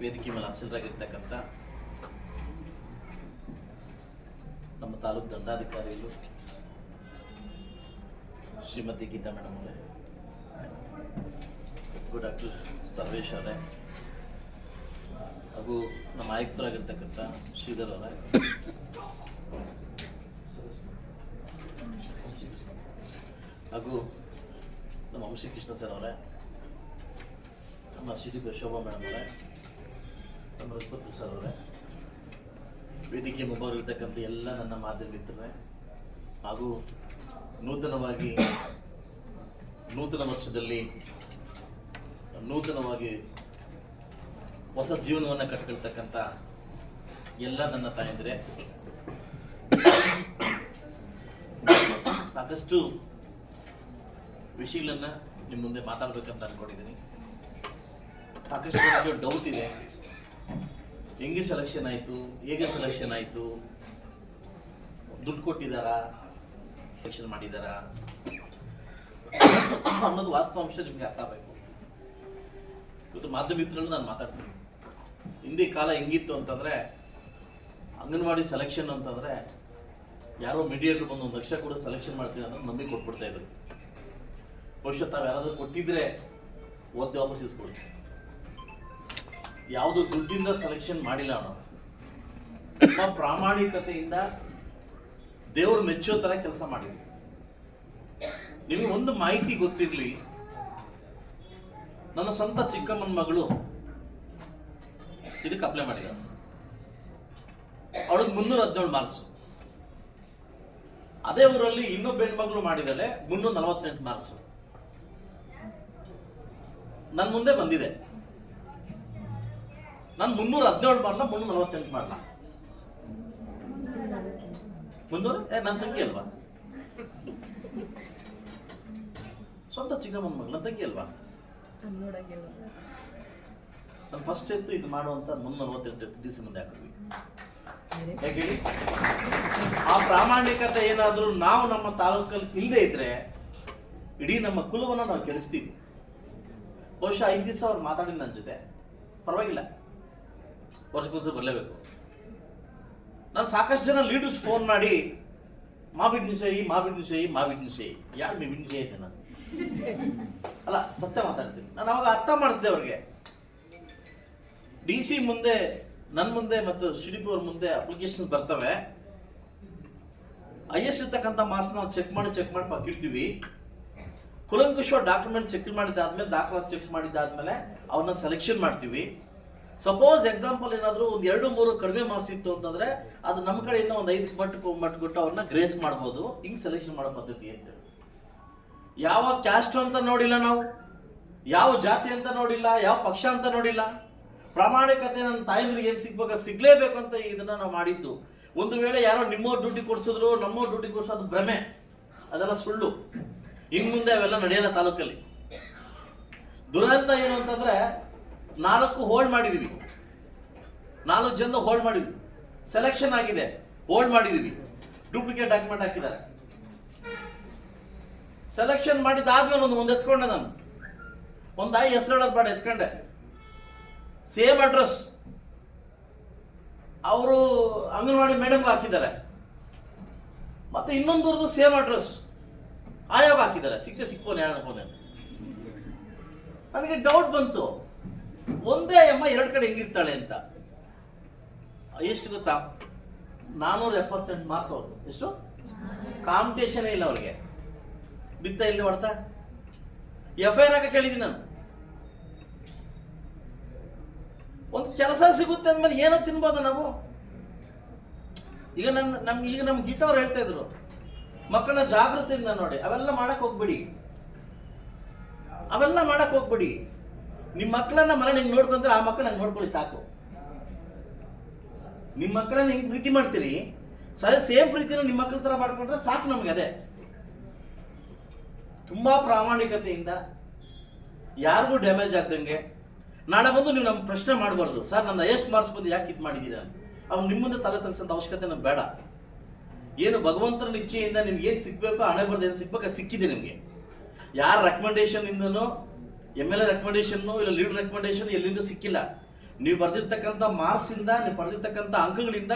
ವೇದಿಕೆ ಮೇಲೆ ಹಸಿರಾಗಿರ್ತಕ್ಕಂಥ ನಮ್ಮ ತಾಲೂಕು ದಂಡಾಧಿಕಾರಿಗಳು ಶ್ರೀಮತಿ ಗೀತಾ ಮೇಡಮ್ ಅವರೇ ಹಾಗೂ ಡಾಕ್ಟರ್ ಸರ್ವೇಶ್ ಅವರೇ, ಹಾಗೂ ನಮ್ಮ ಆಯುಕ್ತರಾಗಿರ್ತಕ್ಕಂಥ ಶ್ರೀಧರ್ ಅವರೇ. ಹಾಗೂ ನಮ್ಮ ಅಂಶಿ ಕೃಷ್ಣ ಸರ್ ಅವರೇ, ನಮ್ಮ ಶ್ರೀ ಶೋಭಾ ಮೇಡಮ್ ಅವರೇ. ನಮ್ಮ ರಘುಪತಿ ಸರ್ ಅವರೇ. ವೇದಿಕೆ ಮುಂಬಾಗಿರ್ತಕ್ಕಂಥ ಎಲ್ಲ ನನ್ನ ಮಾಧ್ಯಮ ಮಿತ್ರರೇ. ಹಾಗೂ ನೂತನವಾಗಿ, ನೂತನ ವರ್ಷದಲ್ಲಿ, ನೂತನವಾಗಿ ಹೊಸ ಜೀವನವನ್ನು ಕಟ್ಕೊಳ್ತಕ್ಕಂಥ ಎಲ್ಲ ನನ್ನ ತಾಯಂದ್ರೆ. ಸಾಕಷ್ಟು ವಿಷಯಗಳನ್ನು ನಿಮ್ಮ ಮುಂದೆ ಮಾತಾಡ್ಬೇಕಂತ ಅಂದ್ಕೊಂಡಿದ್ದೀನಿ ಸಾಕಷ್ಟು ಡೌಟ್ ಇದೆ. ಹೆಂಗೆ ಸೆಲೆಕ್ಷನ್ ಆಯಿತು? ಹೇಗೆ ಸೆಲೆಕ್ಷನ್ ಆಯಿತು? ದುಡ್ಡು ಕೊಟ್ಟಿದ್ದಾರಾ? ಸೆಲೆಕ್ಷನ್ ಮಾಡಿದ್ದಾರಾ? ಅನ್ನೋದು ವಾಸ್ತವಾಂಶ ನಿಮ್ಗೆ ಅರ್ಥ ಆಗಬೇಕು. ಇವತ್ತು ಮಾಧ್ಯಮಿತ್ರಗಳು ನಾನು ಮಾತಾಡ್ತೀನಿ. ಹಿಂದಿ ಕಾಲ ಹೆಂಗಿತ್ತು ಅಂತಂದ್ರೆ, ಅಂಗನವಾಡಿ ಸೆಲೆಕ್ಷನ್ ಅಂತಂದ್ರೆ, ಯಾರೋ ಮೀಡಿಯೇಟರ್ ಬಂದು ಒಂದು ಲಕ್ಷ ಕೂಡ ಸೆಲೆಕ್ಷನ್ ಮಾಡ್ತೀನಿ ಅನ್ನೋದು ನಂಬಿಕೆ ಕೊಟ್ಬಿಡ್ತಾ ಇದ್ರು. ಬಹುಶಃ ತಾವು ಯಾರಾದ್ರೂ ಕೊಟ್ಟಿದ್ರೆ ಓದಿ ವಾಪಸ್ ಇಸ್ಕೊಳ್ಳಿ. ಯಾವುದು ದುಡ್ಡಿಂದ ಸೆಲೆಕ್ಷನ್ ಮಾಡಿಲ್ಲ ಅವನು. ತುಂಬ ಪ್ರಾಮಾಣಿಕತೆಯಿಂದ ದೇವರು ಮೆಚ್ಚೋ ತರ ಕೆಲಸ ಮಾಡಿದ್ವಿ ನಿಮಗೆ ಒಂದು ಮಾಹಿತಿ ಗೊತ್ತಿರಲಿ? ನನ್ನ ಸ್ವಂತ ಚಿಕ್ಕಮ್ಮನ ಮಗಳು ಇದಕ್ಕೆ ಅಪ್ಲೈ ಮಾಡಿದ. ಅವಳಿಗೆ ಮುನ್ನೂರ ಹದಿನೇಳು ಮಾರ್ಕ್ಸ್ ಅದೇ ಊರಲ್ಲಿ ಇನ್ನೊಬ್ಬ ಹೆಣ್ಮಗಳು ಮಾಡಿದಲೆ ಮುನ್ನೂರ ನಲವತ್ತೆಂಟು ಮಾರ್ಕ್ಸ್ ನನ್ನ ಮುಂದೆ ಬಂದಿದೆ. ನಾನು ಮುನ್ನೂರ ಹದಿನೇಳು ಮಾಡಲ ಮುನ್ನೂರ ನಲವತ್ತೆಂಟು ಮಾಡಲ ಮುನ್ನೂರ? ಏ ನನ್ನ ತಂಗಿ ಅಲ್ವಾ? ಸ್ವಂತ ಚಿಕ್ಕಮ್ಮನ ಮಗಳು ನನ್ನ ತಂಗಿ ಅಲ್ವಾ? ನಾನು ಫಸ್ಟ್ ಎತ್ತು ಇದು ಮಾಡುವಂತ ಮುನ್ನೂರ ನಲವತ್ತೆಂಟು ಎತ್ತು ಡಿ ಸಿ ಮುಂದೆ ಹಾಕಿದ್ವಿ. ಹೇಗೆ ಆ ಪ್ರಾಮಾಣಿಕತೆ ಏನಾದರೂ ನಾವು ನಮ್ಮ ತಾಲೂಕಲ್ಲಿ ಇಲ್ಲದೆ ಇದ್ರೆ ಇಡೀ ನಮ್ಮ ಕುಲವನ್ನು ನಾವು ಕೆಡಿಸ್ತೀವಿ ಬಹುಶಃ ಐದು ದಿವಸ ಅವ್ರು ಮಾತಾಡಿ ನನ್ನ ಜೊತೆ. ಪರವಾಗಿಲ್ಲ. ವರ್ಷಕ್ಕೊಂದ್ಸಲ ಬರಲೇಬೇಕು. ನಾನು ಸಾಕಷ್ಟು ಜನ ಲೀಡರ್ಸ್ ಫೋನ್ ಮಾಡಿ ಮಾಬಿಟ್ ನಿಶಯಿ ಮಾಬಿಡ್ ನಿಶಯಿ ಮಾಬಿಡ್ ನಿಶಯಿ ಯಾರು ನಿಶಯಿ ಅಂತ ನಾನು ಅಲ್ಲ, ಸತ್ಯ ಮಾತಾಡ್ತೀನಿ. ನಾನು ಅವಾಗ ಅರ್ಥ ಮಾಡಿಸಿದೆ ಅವ್ರಿಗೆ. ಡಿ ಸಿ ಮುಂದೆ ನನ್ನ ಮುಂದೆ ಮತ್ತು ಶಿಡಿಪಿ ಅವ್ರ ಮುಂದೆ ಅಪ್ಲಿಕೇಶನ್ ಬರ್ತವೆ. ಐ ಎಸ್ ಇರ್ತಕ್ಕಂಥ ಮಾರ್ಕ್ಸ್ ನಾವು ಚೆಕ್ ಮಾಡಿ ಚೆಕ್ ಮಾಡಿ ಪಾಕಿರ್ತೀವಿ ಕುಲಂಕುಶ ಡಾಕ್ಯುಮೆಂಟ್ ಚೆಕ್ ಮಾಡಿದ್ದಾದ್ಮೇಲೆ, ದಾಖಲಾತಿ ಚೆಕ್ ಮಾಡಿದ್ದಾದ್ಮೇಲೆ ಅವನ್ನ ಸೆಲೆಕ್ಷನ್ ಮಾಡ್ತೀವಿ. ಸಪೋಸ್ ಎಕ್ಸಾಂಪಲ್ ಏನಾದರೂ ಒಂದು ಎರಡು, ಮೂರು ಕಡಿಮೆ ಮಾರ್ಕ್ಸ್ ಇತ್ತು ಅಂತಂದ್ರೆ ಅದು ನಮ್ಮ ಕಡೆಯಿಂದ ಒಂದು ಐದು ಮಟ್ಟು ಮಟ್ಟು ಕೊಟ್ಟು ಅವ್ರನ್ನ ಗ್ರೇಸ್ ಮಾಡ್ಬೋದು. ಹಿಂಗ್ ಸೆಲೆಕ್ಷನ್ ಮಾಡೋ ಪದ್ಧತಿ ಅಂತ ಯಾವ ಕ್ಯಾಸ್ಟ್ ಅಂತ ನೋಡಿಲ್ಲ ನಾವು? ಯಾವ ಜಾತಿ ಅಂತ ನೋಡಿಲ್ಲ? ಯಾವ ಪಕ್ಷ ಅಂತ ನೋಡಿಲ್ಲ? ಪ್ರಾಮಾಣಿಕತೆ ನನ್ನ ತಾಯಂದ್ರಿಗೆ ಏನ್ ಸಿಗ್ಬೇಕು? ಸಿಗ್ಲೇಬೇಕು ಅಂತ ಇದನ್ನ ನಾವು ಮಾಡಿದ್ದು. ಒಂದು ವೇಳೆ ಯಾರೋ ನಿಮ್ಮವ್ರ ಡ್ಯೂಟಿ ಕೊಡ್ಸಿದ್ರು, ನಮ್ಮವ್ರು ಡ್ಯೂಟಿ ಕೊಡ್ಸೋದು ಭ್ರಮೆ. ಅದೆಲ್ಲ ಸುಳ್ಳು. ಇನ್ ಮುಂದೆ ಅವೆಲ್ಲ ನಡೆಯಲ್ಲ ತಾಲೂಕಲ್ಲಿ. ದುರಂತ ಏನು ಅಂತಂದ್ರೆ ನಾಲ್ಕು ಹೋಲ್ಡ್ ಮಾಡಿದೀವಿ. ನಾಲ್ಕು ಜನ ಹೋಲ್ಡ್ ಮಾಡಿದ್ವಿ. ಸೆಲೆಕ್ಷನ್ ಆಗಿದೆ. ಹೋಲ್ಡ್ ಮಾಡಿದೀವಿ. ಡೂಪ್ಲಿಕೇಟ್ ಡಾಕ್ಯುಮೆಂಟ್ ಹಾಕಿದ್ದಾರೆ. ಸೆಲೆಕ್ಷನ್ ಮಾಡಿದಾದ್ಮೇಲೆ ಒಂದು ಒಂದು ಎತ್ಕೊಂಡೆ ನಾನು. ಒಂದು ತಾಯಿ ಹೆಸರು ಹೇಳೋದು ಬೇಡ, ಎತ್ಕೊಂಡೆ. ಸೇಮ್ ಅಡ್ರೆಸ್ ಅವರು ಅಂಗನವಾಡಿ ಮೇಡಮ್ ಹಾಕಿದ್ದಾರೆ. ಮತ್ತೆ ಇನ್ನೊಂದು ಸೇಮ್ ಅಡ್ರೆಸ್ ಆಯೋಗ ಹಾಕಿದ್ದಾರೆ. ಸಿಕ್ಕೇ ಸಿಕ್ಕೋನೆ ಹೇಳೋಣ ನನಗೆ ಡೌಟ್ ಬಂತು. ಒಂದೇ ಅಮ್ಮ ಎರಡು ಕಡೆ ಹೆಂಗಿರ್ತಾಳೆ ಅಂತ. ಎಷ್ಟು ಗೊತ್ತಾ? ನಾನೂರ ಎಪ್ಪತ್ತೆಂಟು ಮಾರ್ಕ್ಸ್ ಅವ್ರು ಎಷ್ಟು? ಕಾಂಪಿಟೇಷನ್ ಇಲ್ಲ ಅವ್ರಿಗೆ ಬಿತ್ತ ಇಲ್ಲಿ ಹೊಡ್ತಾ? ಎಫ್ ಐ ಆರ್ ಹಾಕ ಕೇಳಿದ್ದೀನಿ ನಾನು. ಒಂದು ಕೆಲಸ ಸಿಗುತ್ತೆ ಅಂದ್ಮೇಲೆ ಏನೋ ತಿನ್ಬೋದ ನಾವು. ಈಗ ನನ್ನ ನಮ್ ಈಗ ನಮ್ಮ ಗೀತಾ ಅವ್ರು ಹೇಳ್ತಾ ಇದ್ರು. ಮಕ್ಕಳನ್ನ ಜಾಗೃತಿಯಿಂದ ನೋಡಿ. ಅವೆಲ್ಲ ಮಾಡಕ್ ಹೋಗ್ಬಿಡಿ. ಅವೆಲ್ಲ ಮಾಡಕ್ ಹೋಗ್ಬಿಡಿ. ನಿಮ್ ಮಕ್ಕಳನ್ನ ಮನೆ ಹಿಂಗೆ ನೋಡ್ಕೊಂಡ್ರೆ ಆ ಮಕ್ಕಳು ನಂಗೆ ನೋಡ್ಕೊಳ್ಳಿ ಸಾಕು. ನಿಮ್ಮ ಮಕ್ಕಳನ್ನ ಹಿಂಗೆ ಪ್ರೀತಿ ಮಾಡ್ತೀರಿ? ಸೇಮ್ ಪ್ರೀತಿನ ನಿಮ್ಮ ಮಕ್ಕಳ ತರ ಮಾಡ್ಕೊಂಡ್ರೆ ಸಾಕು ನಮ್ಗೆ ಅದೇ. ತುಂಬಾ ಪ್ರಾಮಾಣಿಕತೆಯಿಂದ ಯಾರಿಗೂ ಡ್ಯಾಮೇಜ್ ಆಗ್ದಂಗೆ ನಾಳೆ ಬಂದು ನೀವು ನಮ್ಮ ಪ್ರಶ್ನೆ ಮಾಡಬಾರ್ದು. ಸರ್, ನನ್ನ ಎಷ್ಟು ಮಾರ್ಕ್ಸ್ ಬಂದು ಯಾಕೆ ಇದು ಮಾಡಿದ್ದೀರಾ ಅವ್ನು ನಿಮ್ಮ ಮುಂದೆ ತಲೆ ತಗ್ಸೋಂಥ ಅವಶ್ಯಕತೆ ನಮ್ಗೆ ಬೇಡ. ಏನು ಭಗವಂತನ ಇಚ್ಛೆಯಿಂದ ನಿಮ್ಗೆ ಏನು ಸಿಗಬೇಕು, ಹಣೆ ಬರ್ದು ಏನು ಸಿಗ್ಬೇಕೋ ಸಿಕ್ಕಿದೆ ನಿಮಗೆ. ಯಾರ ರೆಕಮೆಂಡೇಶನ್ ಇಂದನೋ ಎಂ ಎಲ್ ಎ ರೆಕಮೆಂಡೇಶನ್ ಇಲ್ಲ ಲೀಡ್ ರೆಕಮೆಂಡೇಶನ್ ಎಲ್ಲಿಂದ ಸಿಕ್ಕಿಲ್ಲ. ನೀವು ಬರೆದಿರ್ತಕ್ಕಂಥ ಮಾರ್ಕ್ಸ್ ಇಂದ, ನೀವು ಬರೆದಿರ್ತಕ್ಕಂಥ ಅಂಕಗಳಿಂದ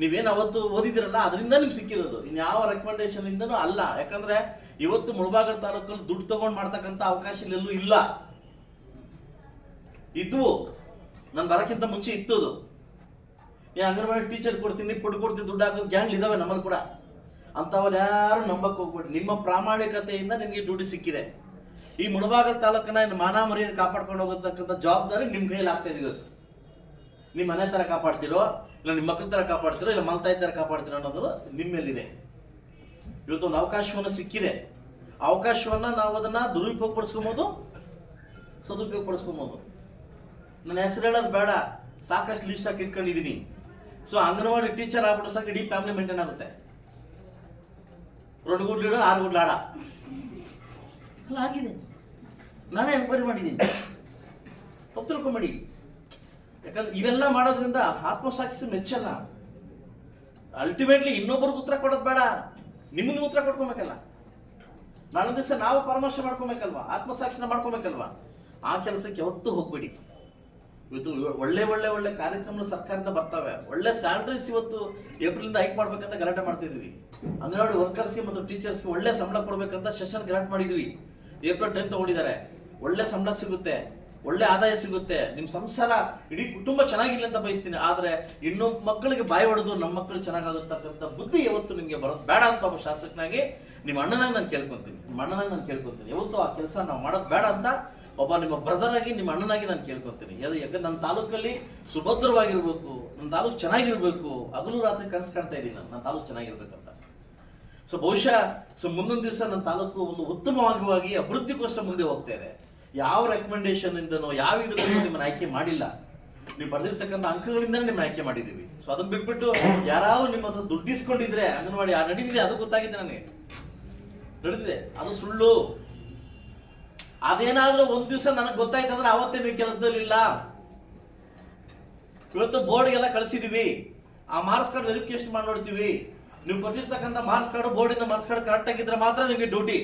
ನೀವೇನು ಅವತ್ತು ಓದಿದಿರಲ್ಲ, ಅದರಿಂದ ನಿಮ್ಗೆ ಸಿಕ್ಕಿರೋದು. ಇನ್ಯಾವ ರೆಕಮೆಂಡೇಶನ್ ಇಂದನೂ ಅಲ್ಲ. ಯಾಕಂದ್ರೆ ಇವತ್ತು ಮುಳಬಾಗಲ ತಾಲೂಕಲ್ಲಿ ದುಡ್ಡು ತಗೊಂಡು ಮಾಡ್ತಕ್ಕಂಥ ಅವಕಾಶ ಎಲ್ಲೂ ಇಲ್ಲ. ಇದ್ವು ನಾನು ಬರೋಕ್ಕಿಂತ ಮುಂಚೆ ಇತ್ತು ಅದು ಈ ಅಂಗನವಾಡಿ ಟೀಚರ್ ಕೊಡ್ತೀನಿ, ಪುಡ್ ಕೊಡ್ತೀನಿ, ದುಡ್ಡು ಹಾಕೋದು ಗ್ಯಾಂಗ್ ಇದಾವೆ ನಮ್ಮಲ್ಲಿ ಕೂಡ. ಅಂಥವ್ರು ಯಾರು ನಂಬಕ್ ಹೋಗ್ಬೇಡಿ. ನಿಮ್ಮ ಪ್ರಾಮಾಣಿಕತೆಯಿಂದ ನಿಮಗೆ ದುಡ್ಡು ಸಿಕ್ಕಿದೆ. ಈ ಮುಳಬಾಗಲ್ ತಾಲೂಕನ್ನ ಇನ್ನು ಮಾನ ಮರ್ಯಾದೆ ಕಾಪಾಡ್ಕೊಂಡು ಹೋಗತಕ್ಕಂಥ ಜವಾಬ್ದಾರಿ ನಿಮ್ಮ ಕೈಯಲ್ಲಿ ಆಗ್ತಾ ಇದೆ ಇವತ್ತು. ನಿಮ್ಮ ಮನೆ ಥರ ಕಾಪಾಡ್ತಿರೋ, ಇಲ್ಲ ನಿಮ್ಮ ಮಕ್ಕಳ ಥರ ಕಾಪಾಡ್ತಿರೋ, ಇಲ್ಲ ಮಲ್ತಾಯಿ ಥರ ಕಾಪಾಡ್ತಿರೋ ಅನ್ನೋದು ನಿಮ್ಮಲ್ಲಿದೆ ಇವತ್ತೊಂದು ಅವಕಾಶವನ್ನು ಸಿಕ್ಕಿದೆ. ಅವಕಾಶವನ್ನ ನಾವು ಅದನ್ನ ದುರುಪಯೋಗ ಪಡಿಸ್ಕೊಬೋದು ಸದುಪಯೋಗ ಪಡಿಸ್ಕೊಬೋದು ನನ್ನ ಹೆಸರು ಹೇಳೋದು ಬೇಡ. ಸಾಕಷ್ಟು ಲೀಸ್ಟ್ ಹಾಕಿ ಇಟ್ಕೊಂಡಿದ್ದೀನಿ ಸೊ ಅಂಗನವಾಡಿ ಟೀಚರ್ ಆಗ್ಬಿಟ್ಟು ಸಾಕು ಇಡೀ ಫ್ಯಾಮಿಲಿ ಮೇಂಟೈನ್ ಆಗುತ್ತೆ. ಗುಡ್ಲು ಇಡೋ ಆರು ಗುಡ್ಲು ಅಲ್ಲ ಆಗಿದೆ ನಾನೇ ಎನ್ಕ್ವೈರಿ ಮಾಡಿದ್ದೀನಿ. ತಪ್ಪು ತಿಳ್ಕೊಂಬೇಡಿ. ಯಾಕಂದ್ರೆ ಇವೆಲ್ಲ ಮಾಡೋದ್ರಿಂದ ಆತ್ಮಸಾಕ್ಷಿ ಮೆಚ್ಚಲ್ಲ. ಅಲ್ಟಿಮೇಟ್ಲಿ ಇನ್ನೊಬ್ಬರಿಗೆ ಉತ್ತರ ಕೊಡೋದು ಬೇಡ. ನಿಮ್ಗೆ ಉತ್ತರ ಕೊಡ್ಕೊಬೇಕಲ್ಲ. ನಾಳೆ ದಿವಸ ನಾವು ಪರಾಮರ್ಶೆ ಮಾಡ್ಕೊಬೇಕಲ್ವಾ? ಆತ್ಮಸಾಕ್ಷಿನ ಮಾಡ್ಕೊಬೇಕಲ್ವಾ? ಆ ಕೆಲಸಕ್ಕೆ ಯಾವತ್ತೂ ಹೋಗ್ಬೇಡಿ. ಇವತ್ತು ಒಳ್ಳೆ ಒಳ್ಳೆ ಒಳ್ಳೆ ಕಾರ್ಯಕ್ರಮಗಳು ಸರ್ಕಾರದಿಂದ ಬರ್ತವೆ. ಒಳ್ಳೆ ಸ್ಯಾಲ್ರೀಸ್ ಇವತ್ತು ಏಪ್ರಿಲಿಂದ ಹೈಕ್ ಮಾಡ್ಬೇಕಂತ ಗಲಾಟೆ ಮಾಡ್ತಿದ್ವಿ ಅಂಗನವಾಡಿ ವರ್ಕರ್ಸ್ಗೆ ಮತ್ತು ಟೀಚರ್ಸ್ಗೆ ಒಳ್ಳೆ ಸಂಬಳ ಕೊಡ್ಬೇಕಂತ ಸೆಷನ್ ಗ್ರಾಂಟ್ ಮಾಡಿದ್ವಿ ಏಪ್ರಿಲ್ ಟೆನ್ ತಗೊಂಡಿದ್ದಾರೆ. ಒಳ್ಳೆ ಸಂಬಳ ಸಿಗುತ್ತೆ, ಒಳ್ಳೆ ಆದಾಯ ಸಿಗುತ್ತೆ. ನಿಮ್ಮ ಸಂಸಾರ ಇಡೀ ಕುಟುಂಬ ಚೆನ್ನಾಗಿಲ್ಲ ಅಂತ ಬಯಸ್ತೀನಿ. ಆದ್ರೆ ಇನ್ನೊಬ್ಬ ಮಕ್ಕಳಿಗೆ ಬಾಯಿ ಹೊಡೆದು ನಮ್ಮ ಮಕ್ಕಳು ಚೆನ್ನಾಗಾಗುತ್ತಕ್ಕಂಥ ಬುದ್ಧಿ ಯಾವತ್ತು ನಿಮಗೆ ಬರೋದು ಬೇಡ ಅಂತ ಒಬ್ಬ ಶಾಸಕನಾಗಿ ನಿಮ್ಮ ಅಣ್ಣನಾಗಿ ನಾನು ಕೇಳ್ಕೊಂತೀನಿ. ನಿಮ್ಮ ಅಣ್ಣನಾಗಿ ನಾನು ಕೇಳ್ಕೊತೀನಿ. ಯಾವತ್ತು ಆ ಕೆಲಸ ನಾವು ಮಾಡೋದು ಬೇಡ ಅಂತ ಒಬ್ಬ ನಿಮ್ಮ ಬ್ರದರ್ ಆಗಿ ನಿಮ್ಮ ಅಣ್ಣನಾಗಿ ನಾನು ಕೇಳ್ಕೊತೀನಿ. ಅದು ಯಾಕಂದ್ರೆ ನನ್ನ ತಾಲೂಕಲ್ಲಿ ಸುಭದ್ರವಾಗಿರ್ಬೇಕು ನನ್ನ ತಾಲೂಕು ಚೆನ್ನಾಗಿರ್ಬೇಕು, ಹಗಲು ರಾತ್ರಿ ಕನಸು ಕಾಣ್ತಾ ಇದ್ದೀನಿ ನಾನು. ನನ್ನ ತಾಲೂಕು ಚೆನ್ನಾಗಿರ್ಬೇಕಂತ. ಸೊ ಬಹುಶಃ ಸೊ ಮುಂದೊಂದು ದಿವಸ ನನ್ನ ತಾಲೂಕು ಒಂದು ಉತ್ತಮವಾಗಿ ಅಭಿವೃದ್ಧಿಗೋಸ್ಕರ ಮುಂದೆ ಹೋಗ್ತೇನೆ ಯಾವ ರೆಕಮೆಂಡೇಶನ್ ಇಂದನೋ, ಯಾವ ಇದರಿಂದ ನಿಮ್ಮನ್ನ ಆಯ್ಕೆ ಮಾಡಿಲ್ಲ. ನೀವು ಬರೆದಿರ್ತಕ್ಕಂಥ ಅಂಕಗಳಿಂದ ನಿಮ್ಮ ಆಯ್ಕೆ ಮಾಡಿದ್ದೀವಿ. ಸೊ ಅದನ್ನ ಬಿಟ್ಬಿಟ್ಟು ಯಾರಾದ್ರೂ ನಿಮ್ಮ ಹತ್ರ ದುಡ್ಡು ಇಸ್ಕೊಂಡಿದ್ರೆ ಅಂಗನವಾಡಿ ಆ ನಡೀತಿದೆ, ಅದು ಗೊತ್ತಾಗಿದೆ ನನಗೆ. ನಡೆದಿದೆ ಅದು ಸುಳ್ಳು. ಅದೇನಾದ್ರೂ ಒಂದ್ ದಿವಸ ನನಗೆ ಗೊತ್ತಾಯ್ತಂದ್ರೆ ಅವತ್ತೇ ನೀವು ಕೆಲಸದಲ್ಲಿಲ್ಲ. ಇವತ್ತು ಬೋರ್ಡ್ಗೆಲ್ಲ ಕಳಿಸಿದೀವಿ. ಆ ಮಾರ್ಕ್ಸ್ ಕಾರ್ಡ್ ವೆರಿಫಿಕೇಶನ್ ಮಾಡಿ ನೋಡ್ತೀವಿ. ನೀವು ಕೊಟ್ಟಿರ್ತಕ್ಕಂಥ ಮಾರ್ಕ್ಸ್ ಕಾರ್ಡ್, ಬೋರ್ಡಿಂದ ಮಾರ್ಕ್ಸ್ ಕಾರ್ಡ್ ಕರೆಕ್ಟ್ ಆಗಿದ್ರೆ ಮಾತ್ರ ನಿಮಗೆ ಡ್ಯೂಟಿ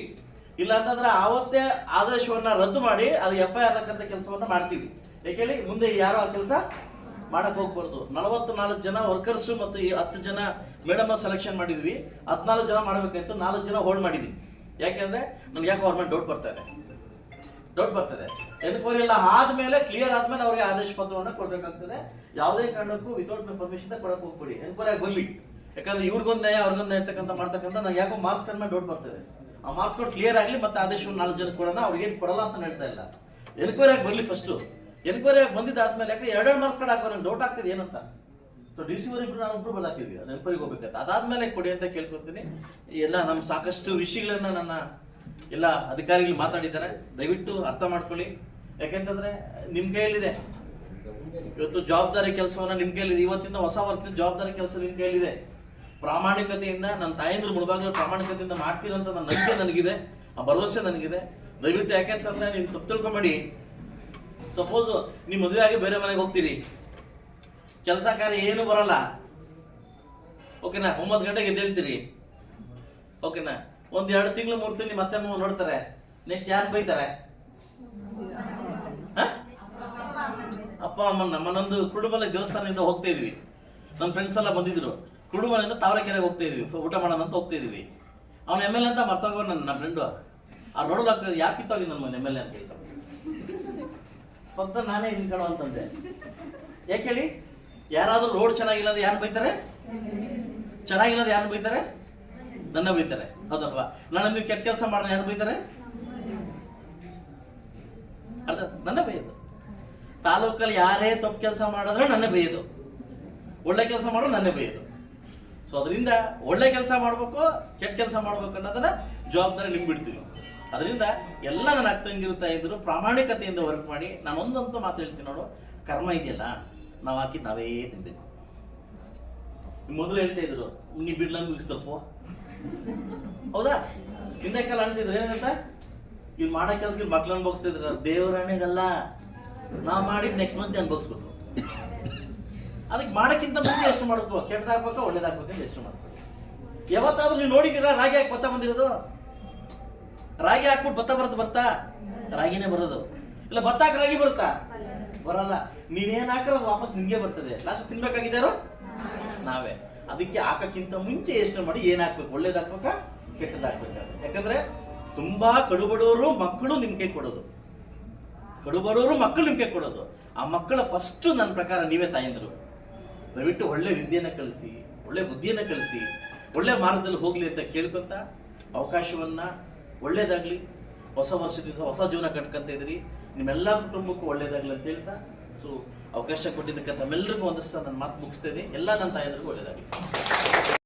ಇಲ್ಲ ಅಂತಂದ್ರೆ ಆವತ್ತೇ ಆದೇಶವನ್ನ ರದ್ದು ಮಾಡಿ ಅದು ಎಫ್ ಐ ಆರ್ತಕ್ಕಂಥ ಕೆಲಸವನ್ನ ಮಾಡ್ತೀವಿ. ಯಾಕೆ ಮುಂದೆ ಯಾರು ಆ ಕೆಲಸ ಮಾಡಕ್ ಹೋಗ್ಬಾರ್ದು. ನಲವತ್ತು ನಾಲ್ಕು ಜನ ವರ್ಕರ್ಸ್ ಮತ್ತು ಈ ಹತ್ತು ಜನ ಮೇಡಮ್ ಸೆಲೆಕ್ಷನ್ ಮಾಡಿದ್ವಿ. ಹದಿನಾಲ್ಕು ಜನ ಮಾಡಬೇಕಾಯ್ತು, ನಾಲ್ಕು ಜನ ಹೋಲ್ಡ್ ಮಾಡಿದ್ವಿ. ಯಾಕೆಂದ್ರೆ ನಮ್ಗೆ ಯಾಕೆ ಗೌರ್ಮೆಂಟ್ ಡೌಟ್ ಬರ್ತಾರೆ ಡೌಟ್ ಬರ್ತದೆ ಎನ್ಕ್ವೈರಿ ಎಲ್ಲ ಆದ್ಮೇಲೆ ಕ್ಲಿಯರ್ ಆದ್ಮೇಲೆ ಅವ್ರಿಗೆ ಆದೇಶ ಪತ್ರವನ್ನು ಕೊಡ್ಬೇಕಾಗ್ತದೆ. ಯಾವುದೇ ಕಾರಣಕ್ಕೂ ವಿತೌಟ್ ಪರ್ಮಿಷನ್ ಕೊಡಕ್ ಹೋಗ್ಬಿಡಿ. ಎನ್ಕ್ವೈರಿ ಆಗಿ ಬರ್ಲಿ ಯಾಕಂದ್ರೆ ಇವ್ರಿಗೊಂದು ನ್ಯಾಯ, ಅವ್ರಿಗೊಂದು ಇರ್ತಕ್ಕಂಥ ಮಾಡ್ತಕ್ಕಂಥ ನಾವು ಯಾಕೋ ಮಾರ್ಕ್ಸ್ ಕಡಿಮೆ ಡೌಟ್ ಬರ್ತದೆ. ಆ ಮಾರ್ಕ್ಸ್ ಕಾರ್ಡ್ ಕ್ಲಿಯರ್ ಆಗಲಿ ಮತ್ತೆ ಆದೇಶವನ್ನು ನಾಲ್ಕು ಜನ ಕೊಡೋಣ, ಅವ್ರಿಗೆ ಏನ್ ಕೊಡಲ್ಲ ಅಂತ ಹೇಳ್ತಾ ಇಲ್ಲ. ಎನ್ಕ್ವೈರಿ ಆಗಿ ಬರ್ಲಿ ಫಸ್ಟ್ ಎನ್ಕ್ವೈರಿ ಆಗಿ ಬಂದಿದ್ದಾದ್ಮೇಲೆ ಯಾಕೆ ಎರಡೆರಡು ಮಾರ್ಕ್ಸ್ ಕಡೆ ಹಾಕೋ ನಂಗೆ ಡೌಟ್ ಆಗ್ತಿದೆ, ಏನಂತ? ಸೊ ಡಿ ಸಿ ನಾನು ಒಬ್ರು ಬದಾಕಿದ್ವಿ ಎನ್ಕ್ವೈರಿಗೆ ಹೋಗ್ಬೇಕಂತ ಅದಾದ್ಮೇಲೆ ಕೊಡಿ ಅಂತ ಕೇಳ್ಕೊತೀನಿ ಎಲ್ಲ ನಮ್ಮ ಸಾಕಷ್ಟು ವಿಷಯಗಳನ್ನ ನನ್ನ ಎಲ್ಲ ಅಧಿಕಾರಿಗಳು ಮಾತಾಡಿದ್ದಾರೆ. ದಯವಿಟ್ಟು ಅರ್ಥ ಮಾಡ್ಕೊಳ್ಳಿ. ಯಾಕೆಂತಂದ್ರೆ ನಿಮ್ಮ ಕೈಯಲ್ಲಿದೆ. ಇವತ್ತು ಜವಾಬ್ದಾರಿ ಕೆಲಸವನ್ನ ನಿಮ್ಮ ಕೈಯಲ್ಲಿದೆ. ಇವತ್ತಿಂದ ಹೊಸ ವರ್ಷದ ಜವಾಬ್ದಾರಿ ಕೆಲಸ ನಿಮ್ಮ ಕೈಯಲ್ಲಿದೆ. ಪ್ರಾಮಾಣಿಕತೆಯಿಂದ ನನ್ನ ತಾಯಂದ್ರ ಮುಳಬಾಗ ಪ್ರಾಮಾಣಿಕತೆಯಿಂದ ಮಾಡ್ತೀರಂತ ನನ್ನ ನಂಬಿಕೆ ನನಗಿದೆ, ಆ ಭರವಸೆ ನನಗಿದೆ. ದಯವಿಟ್ಟು ಯಾಕೆಂತಂದ್ರೆ ನೀವು ತಪ್ಪು ತಿಳ್ಕೊಂಬೇಡಿ. ಸಪೋಸ್ ನೀವು ಮದುವೆ ಆಗಿ ಬೇರೆ ಮನೆಗೆ ಹೋಗ್ತೀರಿ. ಕೆಲಸ ಕಾರ್ಯ ಏನು ಬರಲ್ಲ. ಓಕೆನಾ ಒಂಬತ್ತು ಗಂಟೆಗೆ ಎದ್ದೇಳ್ತೀರಿ ಓಕೆನಾ ಒಂದ್ ಎರಡು ತಿಂಗಳು, ಮೂರು ತಿಂಗಳು ಮತ್ತೆ ನೋಡ್ತಾರೆ. ನೆಕ್ಸ್ಟ್ ಯಾರು ಬೈತಾರೆ? ಅಪ್ಪ ಅಮ್ಮ ನಮ್ಮನ್ನೊಂದು ಕುಡುಮಲ ದೇವಸ್ಥಾನದಿಂದ ಹೋಗ್ತಾ ಇದ್ವಿ. ನಮ್ಮ ಫ್ರೆಂಡ್ಸ್ ಎಲ್ಲ ಬಂದಿದ್ರು. ಕುಡುಮಲಿಂದ ತಾವರೆಕೆರೆಗೆ ಹೋಗ್ತಾ ಇದೀವಿ. ಊಟ ಮಾಡೋಣ ಅಂತ ಹೋಗ್ತಾ ಇದೀವಿ. ಅವ್ನ ಎಂ ಎಲ್ ಎ ಅಂತ ಮರ್ತೋಗೋ ನನ್ನ ನನ್ನ ಫ್ರೆಂಡು ಆ ರೋಡಲ್ಲಿ ಆಗ್ತದೆ ಯಾಕೆ ಕಿತ್ತೋಗಿ ನನ್ನ ಎಂ ಎಲ್ ಎ ಅಂತ ಹೇಳ್ತಾವ ಪಕ್ಕ ನಾನೇ ನಿಂತ್ಕೊಳ್ಳೋ ಅಂತಂದೆ. ಯಾಕೆ ಹೇಳಿ? ಯಾರಾದರೂ ರೋಡ್ ಚೆನ್ನಾಗಿಲ್ಲ ಅಂದ್ರೆ ಯಾರು ಬೈತಾರೆ? ಚೆನ್ನಾಗಿಲ್ಲ ಅಂದ್ರೆ ಯಾರು ಬೈತಾರೆ? ನನ್ನ ಬೈತಾರೆ. ಹೌದಲ್ವಾ? ನಾನು ನೀವು ಕೆಟ್ಟ ಕೆಲಸ ಮಾಡೋಣ ಯಾರು ಬೈತಾರೆ? ಅರ್ಥ ನನ್ನ ಬೈಯೋದು. ತಾಲೂಕಲ್ಲಿ ಯಾರೇ ತಪ್ಪು ಕೆಲಸ ಮಾಡಿದ್ರೆ ನನ್ನ ಬೈಯೋದು. ಒಳ್ಳೆ ಕೆಲಸ ಮಾಡೋ ನನ್ನ ಬೈಯೋದು. ಸೊ ಅದರಿಂದ ಒಳ್ಳೆ ಕೆಲಸ ಮಾಡ್ಬೇಕು, ಕೆಟ್ಟ ಕೆಲಸ ಮಾಡ್ಬೇಕು ಅನ್ನೋದನ್ನ ಜವಾಬ್ದಾರಿ ನಿಮ್ಗೆ ಬಿಡ್ತೀವಿ. ಅದರಿಂದ ಎಲ್ಲ ನನ್ನ ಅಕ್ಕಂಗಿರುತ್ತಾ ಇದ್ರು ಪ್ರಾಮಾಣಿಕತೆಯಿಂದ ವರ್ಕ್ ಮಾಡಿ, ನಾನು ಒಂದಂತೂ ಮಾತು ಹೇಳ್ತೀನಿ ನೋಡು, ಕರ್ಮ ಇದೆಯಲ್ಲ, ನಾವು ಹಾಕಿದ್ ನಾವೇ ತಿನ್ಬೇಕು. ಮೊದಲು ಹೇಳ್ತಾ ಇದ್ರು ನೀ ಬಿಡ್ಲಂಗ್ ಮುಗಿಸ್ತಪ್ಪು ಹೌದಾ? ಹಿಂದೆ ಕಾಲ ಅಂತಿದ್ರು ಏನಂತ? ಇವ್ ಮಾಡೋ ಕೆಲ್ಸಕ್ಕೆ ಮಕ್ಳನ್ನ ಬಗ್ಸ್ತಿದ್ರು ದೇವರಾಣೆಗಲ್ಲ ನಾವು ಮಾಡಿದ್ ನೆಕ್ಸ್ಟ್ ಮಂತ್ ಅನ್ಬೋಗಿಸ್ಬೇಕು ಅದಕ್ಕೆ ಮಾಡೋಕ್ಕಿಂತ ಮುಂಚೆ ಎಷ್ಟು ಮಾಡಬೇಕು. ಕೆಟ್ಟದಾಗ್ಬೇಕಾ ಅಂತ ಎಷ್ಟು ಮಾಡ್ಬೇಕು ಯಾವತ್ತಾದ್ರೂ ನೀವು ನೋಡಿದ್ದೀರಾ, ರಾಗಿ ಹಾಕಿ ಬತ್ತ ಬಂದಿರೋದು? ರಾಗಿ ಹಾಕ್ಬಿಟ್ಟು ಭತ್ತ ಬರುತ್ತೆ ಭತ್ತ ರಾಗಿನೇ ಬರೋದು. ಇಲ್ಲ, ಭತ್ತ ಹಾಕಿ ರಾಗಿ ಬರುತ್ತಾ? ಬರಲ್ಲ. ನೀನೇನ್ ಹಾಕ್ರ ಅದು ವಾಪಸ್ ನಿನ್ಗೆ ಬರ್ತದೆ. ಲಾಸ್ಟ್ ತಿನ್ಬೇಕಾಗಿದ್ದಾರೋ ನಾವೇ. ಅದಕ್ಕೆ ಹಾಕಕ್ಕಿಂತ ಮುಂಚೆ ಯೋಚನೆ ಮಾಡಿ ಏನ್ ಹಾಕ್ಬೇಕು ಒಳ್ಳೇದ್ ಹಾಕ್ಬೇಕಾ ಕೆಟ್ಟದ್ ಹಾಕ್ಬೇಕಾ ಯಾಕಂದ್ರೆ ತುಂಬಾ ಕಡುಬಡವರು ಮಕ್ಕಳು ನಿಮ್ ಕೈ ಕೊಡೋದು. ಕಡುಬಡವರು ಮಕ್ಕಳು ನಿಮ್ ಕೈ ಕೊಡೋದು. ಆ ಮಕ್ಕಳ ಫಸ್ಟ್ ನನ್ನ ಪ್ರಕಾರ ನೀವೇ ತಾಯಂದ್ರು. ದಯವಿಟ್ಟು ಒಳ್ಳೆ ವಿದ್ಯೆಯನ್ನು ಕಲಿಸಿ, ಒಳ್ಳೆ ಬುದ್ಧಿಯನ್ನು ಕಲಿಸಿ, ಒಳ್ಳೆ ಮಾರ್ಗದಲ್ಲಿ ಹೋಗಲಿ ಅಂತ ಕೇಳ್ಕೊಂತ ಅವಕಾಶವನ್ನ ಒಳ್ಳೇದಾಗ್ಲಿ. ಹೊಸ ವರ್ಷದಿಂದ ಹೊಸ ಜೀವನ ಕಟ್ಕೊಂತ ಇದ್ರಿ ನಿಮ್ಮೆಲ್ಲ ಕುಟುಂಬಕ್ಕೂ ಒಳ್ಳೇದಾಗ್ಲಿ ಅಂತ ಹೇಳ್ತಾ, ಸೊ ಅವಕಾಶ ಕೊಟ್ಟಿದ್ದಕ್ಕೆ ತಮ್ಮೆಲ್ಲರಿಗೂ ಒಂದಷ್ಟು ನನ್ನ ಮಾತು ಮುಗಿಸ್ತಾ ಎಲ್ಲ ನನ್ನ ತಾಯಂದ್ರಿಗೂ ಒಳ್ಳೇದಾಗಲಿ.